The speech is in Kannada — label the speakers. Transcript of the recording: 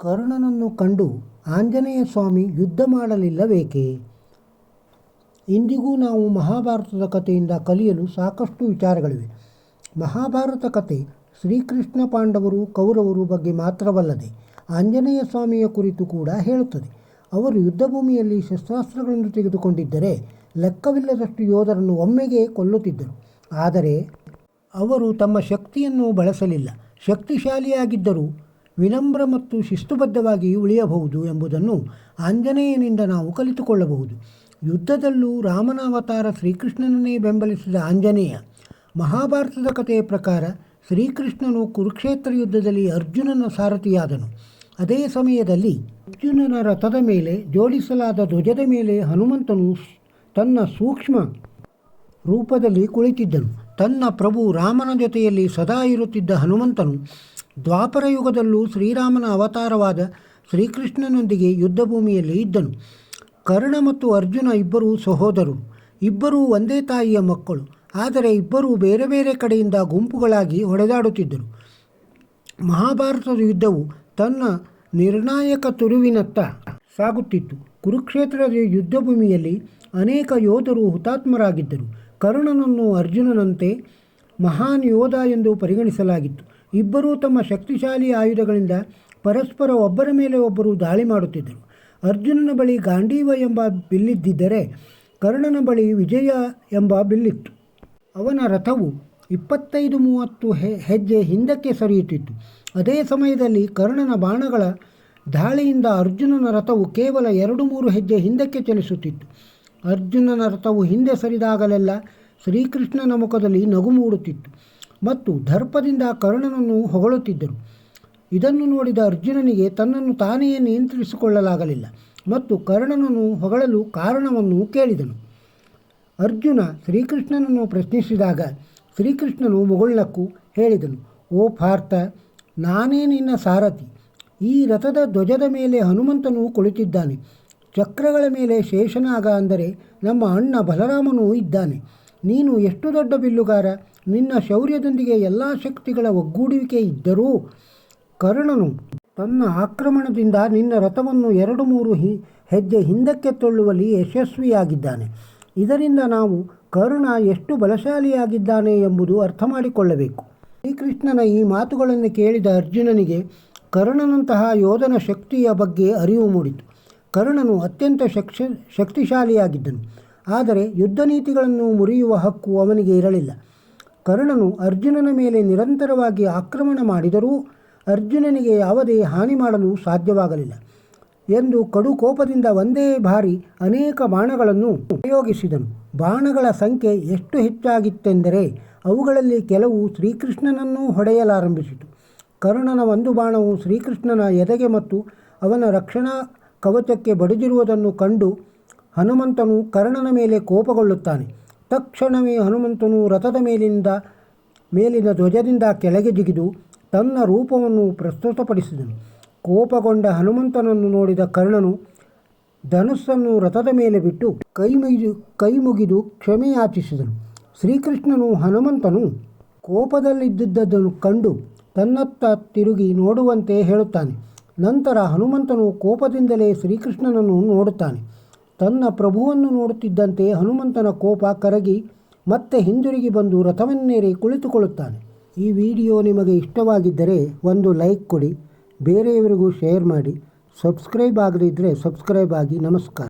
Speaker 1: ಕರ್ಣನನ್ನು ಕಂಡು ಆಂಜನೇಯ ಸ್ವಾಮಿ ಯುದ್ಧ ಮಾಡಲಿಲ್ಲವೇಕೆ? ಇಂದಿಗೂ ನಾವು ಮಹಾಭಾರತದ ಕಥೆಯಿಂದ ಕಲಿಯಲು ಸಾಕಷ್ಟು ವಿಚಾರಗಳಿವೆ. ಮಹಾಭಾರತ ಕಥೆ ಶ್ರೀಕೃಷ್ಣ ಪಾಂಡವರು ಕೌರವರು ಬಗ್ಗೆ ಮಾತ್ರವಲ್ಲದೆ ಆಂಜನೇಯ ಸ್ವಾಮಿಯ ಕುರಿತು ಕೂಡ ಹೇಳುತ್ತದೆ. ಅವರು ಯುದ್ಧಭೂಮಿಯಲ್ಲಿ ಶಸ್ತ್ರಾಸ್ತ್ರಗಳನ್ನು ತೆಗೆದುಕೊಂಡಿದ್ದರೆ ಲೆಕ್ಕವಿಲ್ಲದಷ್ಟು ಯೋಧರನ್ನು ಒಮ್ಮೆಗೆ ಕೊಲ್ಲುತ್ತಿದ್ದರು. ಆದರೆ ಅವರು ತಮ್ಮ ಶಕ್ತಿಯನ್ನು ಬಳಸಲಿಲ್ಲ. ಶಕ್ತಿಶಾಲಿಯಾಗಿದ್ದರೂ ವಿನಮ್ರ ಮತ್ತು ಶಿಸ್ತುಬದ್ಧವಾಗಿ ಉಳಿಯಬಹುದು ಎಂಬುದನ್ನು ಆಂಜನೇಯನಿಂದ ನಾವು ಕಲಿತುಕೊಳ್ಳಬಹುದು. ಯುದ್ಧದಲ್ಲೂ ರಾಮನ ಅವತಾರ ಶ್ರೀಕೃಷ್ಣನನ್ನೇ ಬೆಂಬಲಿಸಿದ ಆಂಜನೇಯ, ಮಹಾಭಾರತದ ಕಥೆಯ ಪ್ರಕಾರ ಶ್ರೀಕೃಷ್ಣನು ಕುರುಕ್ಷೇತ್ರ ಯುದ್ಧದಲ್ಲಿ ಅರ್ಜುನನ ಸಾರಥಿಯಾದನು. ಅದೇ ಸಮಯದಲ್ಲಿ ಅರ್ಜುನನ ರಥದ ಮೇಲೆ ಜೋಡಿಸಲಾದ ಧ್ವಜದ ಮೇಲೆ ಹನುಮಂತನು ತನ್ನ ಸೂಕ್ಷ್ಮ ರೂಪದಲ್ಲಿ ಕುಳಿತಿದ್ದನು. ತನ್ನ ಪ್ರಭು ರಾಮನ ಜೊತೆಯಲ್ಲಿ ಸದಾ ಇರುತ್ತಿದ್ದ ಹನುಮಂತನು ದ್ವಾಪರ ಯುಗದಲ್ಲೂ ಶ್ರೀರಾಮನ ಅವತಾರವಾದ ಶ್ರೀಕೃಷ್ಣನೊಂದಿಗೆ ಯುದ್ಧಭೂಮಿಯಲ್ಲಿ ಇದ್ದನು. ಕರ್ಣ ಮತ್ತು ಅರ್ಜುನ ಇಬ್ಬರೂ ಸಹೋದರು. ಇಬ್ಬರೂ ಒಂದೇ ತಾಯಿಯ ಮಕ್ಕಳು. ಆದರೆ ಇಬ್ಬರೂ ಬೇರೆ ಬೇರೆ ಕಡೆಯಿಂದ ಗುಂಪುಗಳಾಗಿ ಹೊಡೆದಾಡುತ್ತಿದ್ದರು. ಮಹಾಭಾರತದ ಯುದ್ಧವು ತನ್ನ ನಿರ್ಣಾಯಕ ತುರುವಿನತ್ತ ಸಾಗುತ್ತಿತ್ತು. ಕುರುಕ್ಷೇತ್ರದ ಯುದ್ಧಭೂಮಿಯಲ್ಲಿ ಅನೇಕ ಯೋಧರು ಹುತಾತ್ಮರಾಗಿದ್ದರು. ಕರ್ಣನನ್ನು ಅರ್ಜುನನಂತೆ ಮಹಾನ್ ಯೋಧ ಎಂದು ಪರಿಗಣಿಸಲಾಗಿತ್ತು. ಇಬ್ಬರೂ ತಮ್ಮ ಶಕ್ತಿಶಾಲಿ ಆಯುಧಗಳಿಂದ ಪರಸ್ಪರ ಒಬ್ಬರ ಮೇಲೆ ಒಬ್ಬರು ದಾಳಿ ಮಾಡುತ್ತಿದ್ದರು. ಅರ್ಜುನನ ಬಳಿ ಗಾಂಡೀವ ಎಂಬ ಬಿಲ್ಲಿದ್ದರೆ ಕರ್ಣನ ಬಳಿ ವಿಜಯ ಎಂಬ ಬಿಲ್ಲಿತ್ತು. ಅವನ ರಥವು ಇಪ್ಪತ್ತೈದು ಮೂವತ್ತು ಹೆಜ್ಜೆ ಹಿಂದಕ್ಕೆ ಸರಿಯುತ್ತಿತ್ತು. ಅದೇ ಸಮಯದಲ್ಲಿ ಕರ್ಣನ ಬಾಣಗಳ ದಾಳಿಯಿಂದ ಅರ್ಜುನನ ರಥವು ಕೇವಲ ಎರಡು ಮೂರು ಹೆಜ್ಜೆ ಹಿಂದಕ್ಕೆ ಚಲಿಸುತ್ತಿತ್ತು. ಅರ್ಜುನನ ರಥವು ಹಿಂದೆ ಸರಿದಾಗಲೆಲ್ಲ ಶ್ರೀಕೃಷ್ಣನ ಮುಖದಲ್ಲಿ ನಗು ಮೂಡುತ್ತಿತ್ತು. ಮತ್ತು ದರ್ಪದಿಂದ ಕರ್ಣನನ್ನು ಹೊಗಳುತ್ತಿದ್ದರು. ಇದನ್ನು ನೋಡಿದ ಅರ್ಜುನನಿಗೆ ತನ್ನನ್ನು ತಾನೇ ನಿಯಂತ್ರಿಸಿಕೊಳ್ಳಲಾಗಲಿಲ್ಲ ಮತ್ತು ಕರ್ಣನನ್ನು ಹೊಗಳಲು ಕಾರಣವನ್ನು ಕೇಳಿದನು. ಅರ್ಜುನ ಶ್ರೀಕೃಷ್ಣನನ್ನು ಪ್ರಶ್ನಿಸಿದಾಗ ಶ್ರೀಕೃಷ್ಣನು ಮುಗುಳ್ನಕ್ಕೂ ಹೇಳಿದನು, ಓ ಪಾರ್ಥ, ನಾನೇ ನಿನ್ನ ಸಾರಥಿ. ಈ ರಥದ ಧ್ವಜದ ಮೇಲೆ ಹನುಮಂತನು ಕುಳಿತಿದ್ದಾನೆ. ಚಕ್ರಗಳ ಮೇಲೆ ಶೇಷನಾಗ ಅಂದರೆ ನಮ್ಮ ಅಣ್ಣ ಬಲರಾಮನೂ ಇದ್ದಾನೆ. ನೀನು ಎಷ್ಟು ದೊಡ್ಡ ಬಿಲ್ಲುಗಾರ? ನಿನ್ನ ಶೌರ್ಯದೊಂದಿಗೆ ಎಲ್ಲ ಶಕ್ತಿಗಳ ಒಗ್ಗೂಡುವಿಕೆ ಇದ್ದರೂ ಕರ್ಣನು ತನ್ನ ಆಕ್ರಮಣದಿಂದ ನಿನ್ನ ರಥವನ್ನು ಎರಡು ಮೂರು ಹಿ, ಹೆಜ್ಜೆ ಹಿಂದಕ್ಕೆ ತಳ್ಳುವಲ್ಲಿ ಯಶಸ್ವಿಯಾಗಿದ್ದಾನೆ. ಇದರಿಂದ ನಾವು ಕರ್ಣ ಎಷ್ಟು ಬಲಶಾಲಿಯಾಗಿದ್ದಾನೆ ಎಂಬುದು ಅರ್ಥ ಮಾಡಿಕೊಳ್ಳಬೇಕು ಶ್ರೀಕೃಷ್ಣನ ಈ ಮಾತುಗಳನ್ನು ಕೇಳಿದ ಅರ್ಜುನನಿಗೆ ಕರ್ಣನಂತಹ ಯೋಧನ ಶಕ್ತಿಯ ಬಗ್ಗೆ ಅರಿವು ಮೂಡಿತು. ಕರ್ಣನು ಅತ್ಯಂತ ಶಕ್ಷ, ಶಕ್ತಿಶಾಲಿಯಾಗಿದ್ದನು. ಆದರೆ ಯುದ್ಧ ನೀತಿಗಳನ್ನು ಮುರಿಯುವ ಹಕ್ಕು ಅವನಿಗೆ ಇರಲಿಲ್ಲ. ಕರ್ಣನು ಅರ್ಜುನನ ಮೇಲೆ ನಿರಂತರವಾಗಿ ಆಕ್ರಮಣ ಮಾಡಿದರೂ ಅರ್ಜುನನಿಗೆ ಯಾವುದೇ ಹಾನಿ ಮಾಡಲು ಸಾಧ್ಯವಾಗಲಿಲ್ಲ ಎಂದು ಕಡು ಕೋಪದಿಂದ ಒಂದೇ ಬಾರಿ ಅನೇಕ ಬಾಣಗಳನ್ನು ಪ್ರಯೋಗಿಸಿದನು ಬಾಣಗಳ ಸಂಖ್ಯೆ ಎಷ್ಟು ಹೆಚ್ಚಾಗಿತ್ತೆಂದರೆ ಅವುಗಳಲ್ಲಿ ಕೆಲವು ಶ್ರೀಕೃಷ್ಣನನ್ನು ಹೊಡೆಯಲಾರಂಭಿಸಿತು. ಕರ್ಣನ ಒಂದು ಬಾಣವು ಶ್ರೀಕೃಷ್ಣನ ಎದೆಗೆ ಮತ್ತು ಅವನ ರಕ್ಷಣಾ ಕವಚಕ್ಕೆ ಬಡಿದಿರುವುದನ್ನು ಕಂಡು ಹನುಮಂತನು ಕರ್ಣನ ಮೇಲೆ ಕೋಪಗೊಳ್ಳುತ್ತಾನೆ. ತಕ್ಷಣವೇ ಹನುಮಂತನು ರಥದ ಮೇಲಿಂದ ಮೇಲಿನ ಧ್ವಜದಿಂದ ಕೆಳಗೆ ಜಿಗಿದು ತನ್ನ ರೂಪವನ್ನು ಪ್ರಸ್ತುತಪಡಿಸಿದನು. ಕೋಪಗೊಂಡ ಹನುಮಂತನನ್ನು ನೋಡಿದ ಕರ್ಣನು ಧನುಸ್ಸನ್ನು ರಥದ ಮೇಲೆ ಬಿಟ್ಟು ಕೈ ಮುಗಿದು ಕೈ ಮುಗಿದು ಕ್ಷಮೆಯಾಚಿಸಿದನು ಶ್ರೀಕೃಷ್ಣನು ಹನುಮಂತನು ಕೋಪದಲ್ಲಿದ್ದುದನ್ನು ಕಂಡು ತನ್ನತ್ತ ತಿರುಗಿ ನೋಡುವಂತೆ ಹೇಳುತ್ತಾನೆ. ನಂತರ ಹನುಮಂತನು ಕೋಪದಿಂದಲೇ ಶ್ರೀಕೃಷ್ಣನನ್ನು ನೋಡುತ್ತಾನೆ. ತನ್ನ ಪ್ರಭುವನ್ನು ನೋಡುತ್ತಿದ್ದಂತೆ ಹನುಮಂತನ ಕೋಪ ಕರಗಿ ಮತ್ತೆ ಹಿಂದಿರುಗಿ ಬಂದು ರಥವನ್ನೇರಿ ಕುಳಿತುಕೊಳ್ಳುತ್ತಾನೆ. ಈ ವಿಡಿಯೋ ನಿಮಗೆ ಇಷ್ಟವಾಗಿದ್ದರೆ ಒಂದು ಲೈಕ್ ಕೊಡಿ, ಬೇರೆಯವರಿಗೂ ಶೇರ್ ಮಾಡಿ, ಸಬ್ಸ್ಕ್ರೈಬ್ ಆಗದಿದ್ದರೆ ಸಬ್ಸ್ಕ್ರೈಬ್ ಆಗಿ ನಮಸ್ಕಾರ.